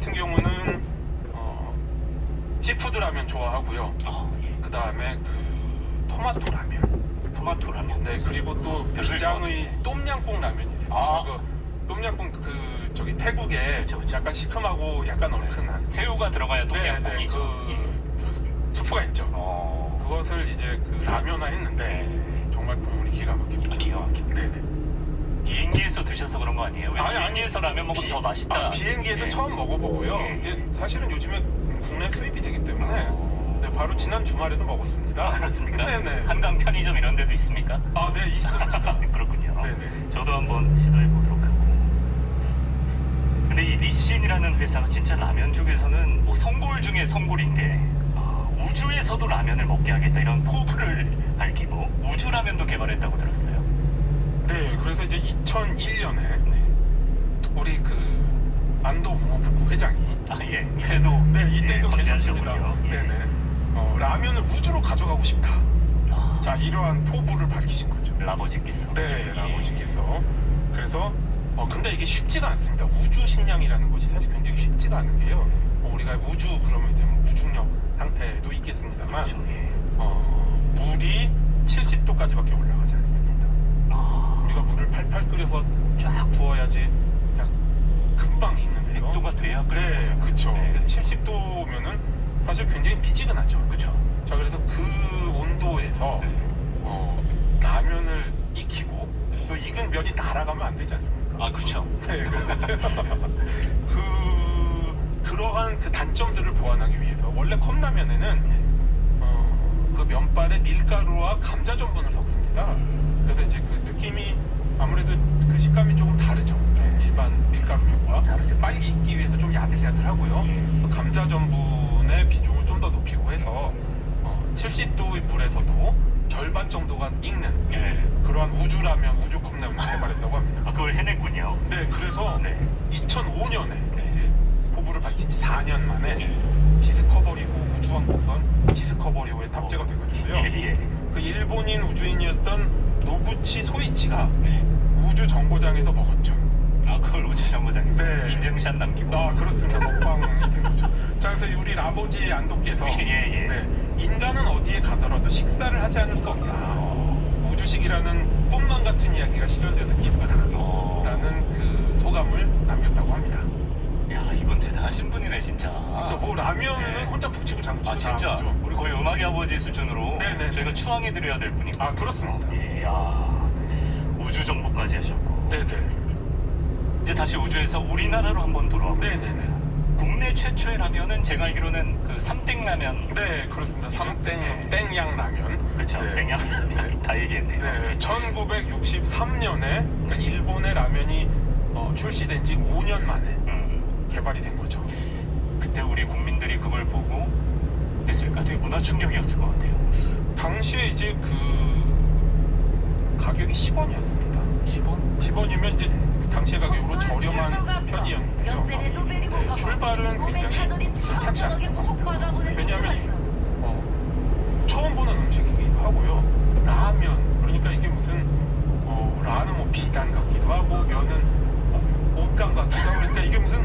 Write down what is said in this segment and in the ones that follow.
같은 경우는 어, 시푸드 라면 좋아하고요. 아, 예. 그 다음에 그 토마토 라면. 토마토 라면. 네 그리고 또 별로일 비장의 똠양꿍 라면이 있어요. 아. 그 똠양꿍 그 저기 태국에 그쵸, 그쵸. 약간 시큼하고 약간 얼큰한. 새우가 들어가야 네 네 동양꿍이죠. 그 예. 저 수프가 있죠. 어. 그것을 이제 그 라면화 했는데 네. 정말 국물이 기가 막힙니다. 아, 기가 막힙니다. 네네. 비행기에서 드셔서 그런 거 아니에요? 왜 아니, 아니, 비행기에서 라면 먹으면 더 맛있다. 아, 비행기에도 예. 처음 먹어보고요. 예. 이제 사실은 요즘에 국내 수입이 되기 때문에 어. 네, 바로 지난 주말에도 먹었습니다. 아, 그렇습니까? 네네. 한강 편의점 이런 데도 있습니까? 아, 네, 있습니다. 그렇군요. 네네. 저도 한번 시도해 보도록 하고. 근데 이 리신이라는 회사가 진짜 라면 쪽에서는 뭐 성골 중에 성골인데 아, 우주에서도 라면을 먹게 하겠다 이런 포부를 밝히고 우주 라면도 개발했다고 들었어요. 네, 그래서 이제 2001년에 네. 우리 그 안도 모모부구 회장이 아 예. 이때도 네, 이때도 예, 계셨습니다. 예. 네네. 어, 라면을 우주로 가져가고 싶다. 아, 자, 이러한 포부를 밝히신 거죠. 라버지께서. 네, 예. 아버지께서. 그래서 어 근데 이게 쉽지가 않습니다. 우주 식량이라는 것이 사실 굉장히 쉽지가 않은 게요. 어, 우리가 우주 그러면 이제 뭐 무중력 상태도 있겠습니다만 그렇죠. 예. 어, 물이 70도까지밖에 올라가지 않습니다. 아, 우리가 물을 팔팔 끓여서 쫙 부어야지 자 금방 익는데요. 100도가 돼야 끓는 네. 그렇죠. 네. 그래서 70도면은 사실 굉장히 미지근하죠. 그렇죠. 자 그래서 그 온도에서 네. 어, 라면을 익히고 또 익은 면이 날아가면 안 되지 않습니까? 아 그렇죠. 네, 그래서 제가 그 그러한 그 단점들을 보완하기 위해서 원래 컵라면에는 어, 그 면발에 밀가루와 감자 전분을 섞습니다. 그래서 이제 그 느낌이 아무래도 그 식감이 조금 다르죠. 네. 일반 밀가루 면과 다르죠. 빨리 익기 위해서 좀 야들야들하고요. 예. 감자 전분의 비중을 좀 더 높이고 해서 어, 70도의 물에서도 절반 정도가 익는 예. 그러한 우주라면 우주 컵라면을 개발했다고 합니다. 아 그걸 해냈군요. 네, 그래서 네. 2005년에 네. 이제 포부를 밝힌 지 4년 만에 예. 디스커버리호 우주왕복선 디스커버리호에 탑재가 돼가지고요. 예, 예. 그 일본인 우주인이었던 노구치 소이치가 네. 우주 정거장에서 먹었죠. 아 그걸 우주 정거장에서 네. 인증샷 남기고. 아 그렇습니다. 먹방이 된 거죠. 자 그래서 우리 아버지 안도께서 예, 예. 네, 인간은 어디에 가더라도 식사를 하지 않을 수 없다. 우주식이라는 꿈만 같은 이야기가 실현돼서 기쁘다 라는 어. 그 소감을 남겼다고 합니다. 야 이분 대단하신 분이네 진짜. 그러니까 뭐 라면은 네. 혼자 북치고 장구치고 아 진짜. 우리 거의 음악의 아버지 수준으로 네네. 저희가 추앙해드려야 될 분이고. 아 그렇습니다. 예, 야 우주 정보까지 하셨고 네네. 이제 다시 우주에서 우리나라로 한번 돌아와 보겠습니다. 네네네. 국내 최초의 라면은 제가 알기로는 그 삼땡 라면. 네 그렇습니다. 삼땡 네. 땡양 라면. 그렇죠. 네. 땡양 라면 다 얘기했네요. 네, 1963년에 그러니까 일본의 라면이 어, 출시된 지 5년 만에 음, 개발이 된 거죠. 그때 우리 국민들이 그걸 보고 됐을까 되게 문화 충격이었을 것 같아요. 당시에 이제 그 가격이 10원이었습니다. 10원? 10원이면 이제 그 당시의 가격으로 저렴한 편이었는데요. 네. 출발은 굉장히 콕 않았던 겁니다. 왜냐하면. 어, 처음 보는 음식이기도 하고요. 라면 그러니까 이게 무슨 어, 라는 뭐 비단 같기도 하고 면은 옷, 옷감 같기도 하고 그러니까 이게 무슨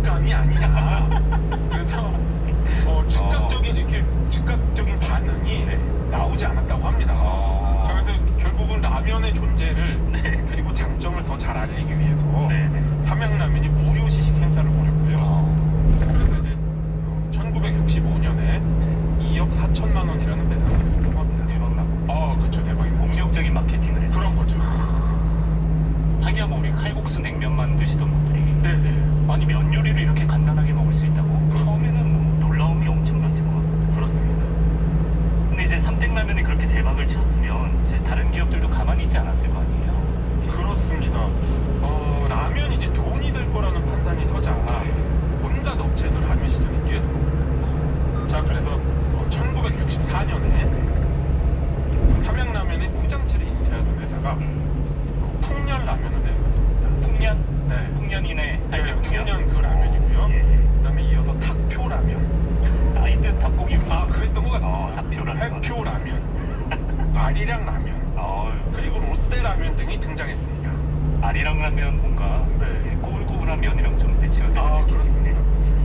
옷감이 아니냐. 그래서 어, 즉각적인 이렇게 즉각적인 반응이 네. 나오지 않았다고 합니다. 아. 자, 그래서 결국은 라면의 존재를 네. 그리고 장점을 더 잘 알리기 위해서 네, 네. 삼양라면이 무료 시식 행사를 벌였고요. 어, 그래서 이제 1965년에 2억 4천만 원이라는 배상을 받았다고 합니다. 대박 나고 아, 그쵸 대박이네. 공격적인 마케팅을 했어요. 그런 거죠. 하기야 뭐 우리 칼국수 냉면 만 드시던 분들이 네네. 아니 면 요리를 이렇게 간단하게 먹을 수 있다고 그렇습니다. 처음에는 뭐 놀라움이 엄청났을 것 같고 그렇습니다. 근데 이제 삼땡라면이 그렇게 대박을 쳤으면 이제 다른 기업들도 가만히 있지 않았을 거 아니에요 그렇습니다. 어, 라면이 이제 돈이 될 거라는 판단이 서자 온갖 업체에서 라면 시장에 뛰어든 겁니다. 자, 그래서 1964년에 삼양라면의 포장지를 인쇄하던 회사가 어, 풍년 라면을 내놓았습니다. 풍년? 네. 풍년이네 네, 알게 풍년 그 라면이고요. 예, 예. 그다음에 이어서 닭표 라면. 아이들 닭고기 아, 그랬던 것 같습니다. 어, 닭표 라면. 해표 라면. 아리랑 라면. 어, 그리고 롯데라면 등이 등장했습니다. 아, 알이랑 라면 뭔가 네. 예, 꼬불꼬불한 면이랑 좀 매치가 되는 아 그렇습니다.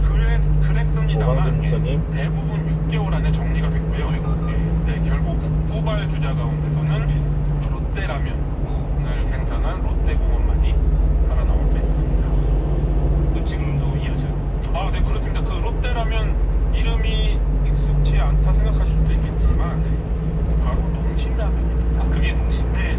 그랬, 그랬습니다만 예, 대부분 6개월 안에 정리가 됐고요. 예, 네, 결국 후발 주자 가운데서는 네. 롯데라면을 생산한 롯데공원만이 하나 나올 수 있었습니다. 그 지금도 이어져. 요 아, 네, 그렇습니다. 그 롯데라면 이름이 익숙치 않다 생각. 아, 그게 공식. 네.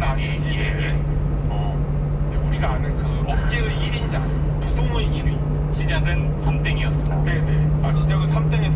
한 안에 어, 우리가 아는 그 업계의 1인자 부동의 1위 시작은 3땡이었으나 네네. 아 시작은 3땡이